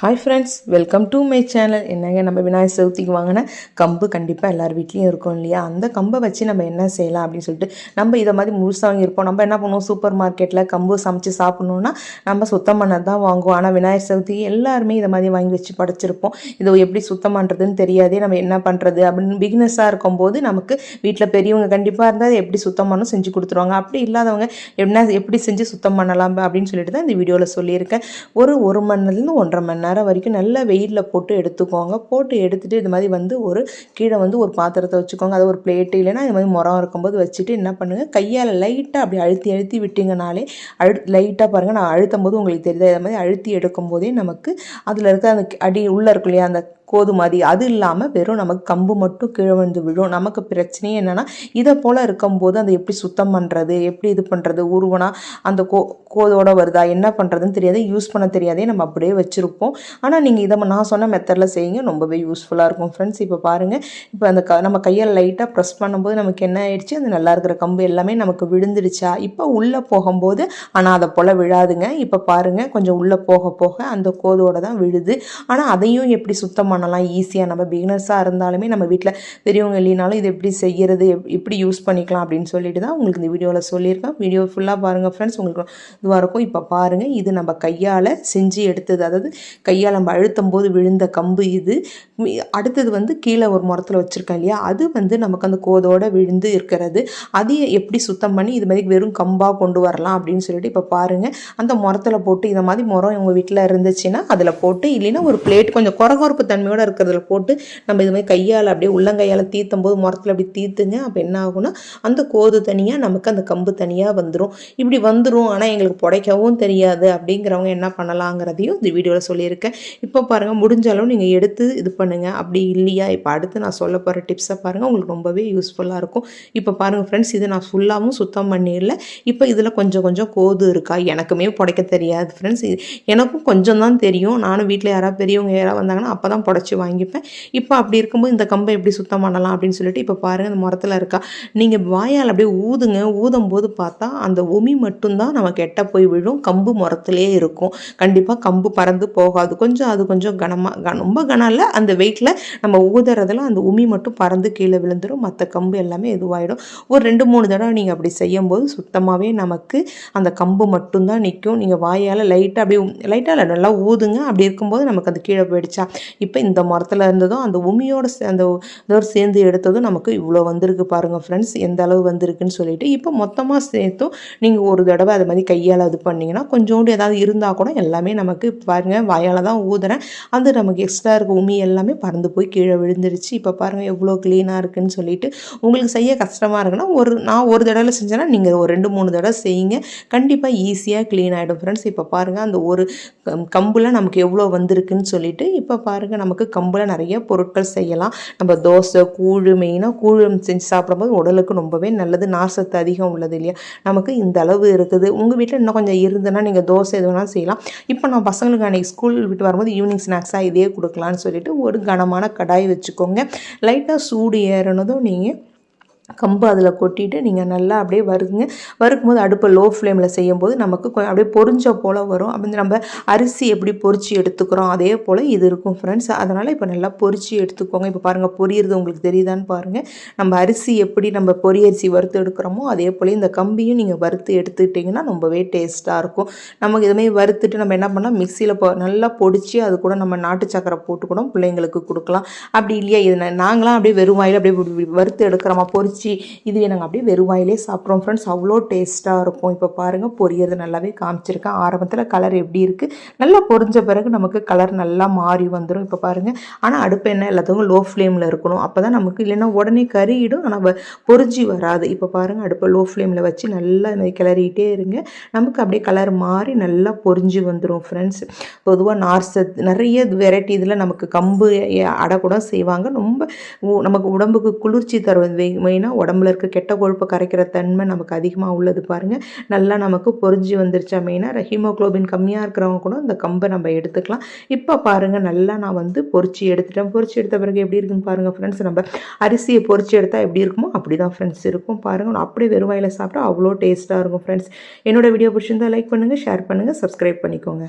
Hi friends welcome to my channel என்னங்க நம்ம விநாயகர் சதுர்த்திக்கு வாங்கின கம்பு? கண்டிப்பாக எல்லார் வீட்லேயும் இருக்கும் இல்லையா? அந்த கம்பை வச்சு நம்ம என்ன செய்யலாம் அப்படின்னு சொல்லிட்டு நம்ம இதை மாதிரி முழுசாக வாங்கியிருப்போம். நம்ம என்ன பண்ணுவோம்? சூப்பர் மார்க்கெட்டில் கம்பு சமைச்சு சாப்பிட்ணுன்னா நம்ம சுத்தம் பண்ணது தான் வாங்குவோம். ஆனால் விநாயகர் சதுர்த்திக்கு எல்லாருமே இதை மாதிரி வாங்கி வச்சு படைச்சிருப்போம். இதை எப்படி சுத்தம் பண்ணுறதுன்னு தெரியாதே நம்ம என்ன பண்ணுறது அப்படின்னு பிகினஸாக இருக்கும்போது நமக்கு வீட்டில் பெரியவங்க கண்டிப்பாக இருந்தால் அதை எப்படி சுத்தம் பண்ணணும் செஞ்சு கொடுத்துருவாங்க. அப்படி இல்லாதவங்க என்ன எப்படி செஞ்சு சுத்தம் பண்ணலாம் அப்படின்னு சொல்லிட்டு தான் இந்த வீடியோவில் சொல்லியிருக்கேன். ஒரு ஒரு மணி நேரத்துலேருந்து ஒன்றரை மணி நேரம் வரைக்கும் நல்லா வெயிலில் போட்டு எடுத்துக்கோங்க. போட்டு எடுத்துகிட்டு இது மாதிரி வந்து ஒரு கீழே வந்து ஒரு பாத்திரத்தை வச்சுக்கோங்க. அது ஒரு பிளேட்டு இல்லைன்னா இது மாதிரி முறம் இருக்கும்போது வச்சுட்டு என்ன பண்ணுங்கள் கையால் லைட்டாக அப்படி அழுத்தி அழுத்தி விட்டிங்கனாலே அழு லைட்டாக பாருங்கள் நான் அழுத்தும் போது உங்களுக்கு தெரியுது? இது மாதிரி அழுத்தி எடுக்கும் போதே நமக்கு அதில் இருக்க அந்த அடி உள்ளே இருக்கும் இல்லையா? அந்த கோதுமதி. அது இல்லாமல் வெறும் நமக்கு கம்பு மட்டும் கீழே வந்து விழும். நமக்கு பிரச்சனையே என்னென்னா இதை போல் இருக்கும்போது அதை எப்படி சுத்தம் பண்ணுறது எப்படி இது பண்ணுறது உருவனா அந்த கோ கோதோட வருதா என்ன பண்ணுறதுன்னு தெரியாது யூஸ் பண்ண தெரியாதே நம்ம அப்படியே வச்சுருப்போம். ஆனால் நீங்கள் இதை நான் சொன்ன மெத்தடில் செய்யுங்க ரொம்பவே யூஸ்ஃபுல்லாக இருக்கும். ஃப்ரெண்ட்ஸ் இப்போ பாருங்கள் இப்போ அந்த க நம்ம கையை லைட்டாக ப்ரெஸ் பண்ணும்போது நமக்கு என்ன ஆயிடுச்சு? அந்த நல்லா இருக்கிற கம்பு எல்லாமே நமக்கு விழுந்துடுச்சா? இப்போ உள்ளே போகும்போது ஆனால் அதை போல் விழாதுங்க. இப்போ பாருங்கள் கொஞ்சம் உள்ளே போக போக அந்த கோதோட தான் விழுது. ஆனால் அதையும் எப்படி சுத்தம் பண்ணலாம் ஈஸியாக நம்ம பிகினர்ஸாக இருந்தாலுமே நம்ம வீட்டில் பெரியவங்க இல்லைனாலும் இது எப்படி செய்கிறது எப்படி யூஸ் பண்ணிக்கலாம் அப்படின்னு சொல்லிட்டு தான் உங்களுக்கு இந்த வீடியோவில் சொல்லியிருக்கேன். வீடியோ ஃபுல்லாக பாருங்கள் ஃப்ரெண்ட்ஸ் உங்களுக்கு இதுவாக இருக்கும். இப்போ பாருங்கள் இது நம்ம கையால் செஞ்சு எடுத்தது. அதாவது கையால் நம்ம அழுத்தும் போது விழுந்த கம்பு இது. அடுத்தது வந்து கீழே ஒரு மரத்தில் வச்சுருக்கேன் இல்லையா? அது வந்து நமக்கு அந்த கோதோடு விழுந்து இருக்கிறது. அதையும் எப்படி சுத்தம் பண்ணி இது மாதிரி வெறும் கம்பாக கொண்டு வரலாம் அப்படின்னு சொல்லிட்டு இப்போ பாருங்கள் அந்த மரத்தில் போட்டு இதை மாதிரி மரம் உங்கள் வீட்டில் இருந்துச்சுன்னா அதில் போட்டு இல்லைன்னா ஒரு பிளேட் கொஞ்சம் குறகுறப்பு தன்மையோடு இருக்கிறதுல போட்டு நம்ம இது மாதிரி கையால் அப்படியே உள்ளங்கையால் தீர்த்தும் போது முரத்தில் அப்படி தீர்த்துங்க அப்போ என்ன ஆகும்னா அந்த கோது தனியாக நமக்கு அந்த கம்பு தனியாக வந்துடும் இப்படி வந்துடும் ஆனால் எங்களுக்கு புடைக்கவும் தெரியாது அப்படிங்கிறவங்க என்ன பண்ணலாங்கிறதையும் இந்த வீடியோவில் சொல்லியிருக்கேன். இப்போ பாருங்கள் முடிஞ்ச அளவு நீங்கள் எடுத்து இது பண்ணுங்கள் அப்படி இல்லையா? இப்போ அடுத்து நான் சொல்ல போகிற டிப்ஸை பாருங்கள் உங்களுக்கு ரொம்பவே யூஸ்ஃபுல்லாக இருக்கும். இப்போ பாருங்கள் ஃப்ரெண்ட்ஸ் இதை நான் ஃபுல்லாகவும் சுத்தம் பண்ணிடல. இப்போ இதில் கொஞ்சம் கொஞ்சம் கோது இருக்கா? எனக்குமே புடைக்க தெரியாது ஃப்ரெண்ட்ஸ் எனக்கும் கொஞ்சம் தான் தெரியும். நானும் வீட்டில் யாராவது பெரியவங்க யாராவது வந்தாங்கன்னா அப்போ தான் உடச்சி வாங்கிப்பேன். இப்போ அப்படி இருக்கும்போது இந்த கம்பை எப்படி சுத்தம் பண்ணலாம் அப்படின்னு சொல்லிட்டு இப்போ பாருங்கள் இந்த முரத்தில் இருக்கா. நீங்கள் வாயால் அப்படியே ஊதுங்க. ஊதும் போது பார்த்தா அந்த உமி மட்டும்தான் நமக்கு எட்ட போய் விழும். கம்பு முரத்துலேயே இருக்கும். கண்டிப்பாக கம்பு பறந்து போகாது. கொஞ்சம் அது கொஞ்சம் கனமாக ரொம்ப கனம் இல்லை. அந்த வெயிட்டில் நம்ம ஊதுறதுல அந்த உமி மட்டும் பறந்து கீழே விழுந்துடும் மற்ற கம்பு எல்லாமே இதுவாகிடும் ஒரு ரெண்டு மூணு தடவை நீங்கள் அப்படி செய்யும்போது சுத்தமாகவே நமக்கு அந்த கம்பு மட்டும்தான் நிற்கும் நீங்கள் வாயால் லைட்டாக அப்படியே லைட்டாக நல்லா ஊதுங்க. அப்படி இருக்கும்போது நமக்கு அது கீழே போயிடுச்சா? இப்போ இந்த மரத்தில் இருந்ததும் அந்த உமியோட அந்த இதோடு சேர்ந்து எடுத்ததும் நமக்கு இவ்வளோ வந்திருக்கு பாருங்கள் ஃப்ரெண்ட்ஸ் எந்த அளவு வந்திருக்குன்னு சொல்லிட்டு இப்போ மொத்தமாக சேர்த்தும் நீங்கள் ஒரு தடவை அது மாதிரி கையால் இது பண்ணிங்கன்னா கொஞ்சோண்டு ஏதாவது இருந்தால் கூட எல்லாமே நமக்கு பாருங்கள் வயால் தான் ஊதுறேன். அந்த நமக்கு எக்ஸ்ட்ரா இருக்க உமி எல்லாமே பறந்து போய் கீழே விழுந்துருச்சு. இப்போ பாருங்கள் எவ்வளோ க்ளீனாக இருக்குன்னு சொல்லிட்டு உங்களுக்கு செய்ய கஷ்டமாக இருக்குன்னா ஒரு நான் ஒரு தடவை செஞ்சேன்னா நீங்கள் ஒரு ரெண்டு மூணு தடவை செய்யுங்க. கண்டிப்பாக ஈஸியாக க்ளீன் ஆகிடும் ஃப்ரெண்ட்ஸ் இப்போ பாருங்கள் அந்த ஒரு கம்பில் நமக்கு எவ்வளோ வந்திருக்குன்னு சொல்லிட்டு இப்போ பாருங்கள் நமக்கு கம்பில் நிறைய பொருட்கள் செய்யலாம். நம்ம தோசை கூழ் மெயினாக கூழ் செஞ்சு சாப்பிடும்போது உடலுக்கு ரொம்பவே நல்லது. நார்சத்து அதிகம் உள்ளது இல்லையா? நமக்கு இந்த அளவு இருக்குது. உங்கள் வீட்டில் இன்னும் கொஞ்சம் இருந்ததுன்னா நீங்கள் தோசை எது வேணாலும் செய்யலாம். இப்போ நான் பசங்களுக்கு அன்றைக்கி ஸ்கூல் விட்டு வரும்போது ஈவினிங் ஸ்நாக்ஸாக இதே கொடுக்கலான்னு சொல்லிட்டு ஒரு கனமான கடாய் வச்சுக்கோங்க. லைட்டாக சூடு ஏறினதும் நீங்கள் கம்பு அதில் கொட்டிட்டு நீங்கள் நல்லா அப்படியே வறுங்க வறுக்கும்போது அடுப்பை லோ ஃப்ளேமில் செய்யும்போது நமக்கு கொஞ்சம் அப்படியே பொறிஞ்ச போல் வரும். அப்படி நம்ம அரிசி எப்படி பொறிச்சு எடுத்துக்கிறோம் அதே போல் இது இருக்கும் ஃப்ரெண்ட்ஸ் அதனால் இப்போ நல்லா பொறிச்சு எடுத்துக்கோங்க. இப்போ பாருங்கள் பொரியறது உங்களுக்கு தெரியுதான்னு பாருங்கள் நம்ம அரிசி எப்படி நம்ம பொரியரிசி வறுத்து எடுக்கிறோமோ அதே போல் இந்த கம்பியும் நீங்கள் வறுத்து எடுத்துக்கிட்டிங்கன்னா ரொம்பவே டேஸ்ட்டாக இருக்கும். நமக்கு இதுமாதிரி வறுத்துட்டு நம்ம என்ன பண்ணால் மிக்சியில் போ நல்லா பொடிச்சு அது கூட நம்ம நாட்டு சக்கரை போட்டு கூட பிள்ளைங்களுக்கு கொடுக்கலாம். அப்படி இல்லையா? இது நாங்களாம் அப்படியே வெறும் வாயில் அப்படியே வறுத்து எடுக்கிறோமா பொறிச்சு பொரிச்சு இதுவே நாங்கள் அப்படியே வெறுவாயிலே சாப்பிட்றோம் ஃப்ரெண்ட்ஸ் அவ்வளோ டேஸ்ட்டாக இருக்கும். இப்போ பாருங்கள் பொரியறது நல்லாவே காமிச்சிருக்கேன் ஆரம்பத்தில் கலர் எப்படி இருக்குது நல்லா பொரிஞ்ச பிறகு நமக்கு கலர் நல்லா மாறி வந்துடும் இப்போ பாருங்கள் ஆனால் அடுப்பு என்ன? எல்லாத்துக்கும் லோ ஃப்ளேமில் இருக்கணும். அப்போ தான் நமக்கு இல்லைன்னா உடனே கறியிடும் ஆனால் பொறிஞ்சி வராது. இப்போ பாருங்கள் அடுப்பை லோ ஃப்ளேமில் வச்சு நல்லா இந்த கிளறிட்டே இருங்க. நமக்கு அப்படியே கலர் மாறி நல்லா பொரிஞ்சு வந்துடும் ஃப்ரெண்ட்ஸ் பொதுவாக நார்சத் நிறைய வெரைட்டி இதில் நமக்கு கம்பு அடை கூட செய்வாங்க. ரொம்ப நமக்கு உடம்புக்கு குளிர்ச்சி தருவது மெயினாக அப்படின்னா உடம்புல இருக்க கெட்ட கொழுப்பை கரைக்கிற தன்மை நமக்கு அதிகமாக உள்ளது பாருங்கள் நல்லா நமக்கு பொறிஞ்சு வந்துருச்சா மெயினாக ஹீமோக்ளோபின் கம்மியாக இருக்கிறவங்க கூட இந்த கம்பை நம்ம எடுத்துக்கலாம். இப்போ பாருங்கள் நல்லா நான் வந்து பொறிச்சு எடுத்துட்டேன். பொறிச்சு எடுத்த பிறகு எப்படி இருக்குன்னு பாருங்கள் ஃப்ரெண்ட்ஸ் நம்ம அரிசியை பொறிச்சு எடுத்தால் எப்படி இருக்குமோ அப்படி தான் ஃப்ரெண்ட்ஸ் இருக்கும் பாருங்கள் அப்படியே வெறும் வாயில் சாப்பிட்டா அவ்வளோ டேஸ்ட்டாக இருக்கும் ஃப்ரெண்ட்ஸ் என்னோடய வீடியோ பிடிச்சிருந்தால் லைக் பண்ணுங்கள் ஷேர் பண்ணுங்கள் சப்ஸ்கிரைப் பண்ணிக்கோங்க.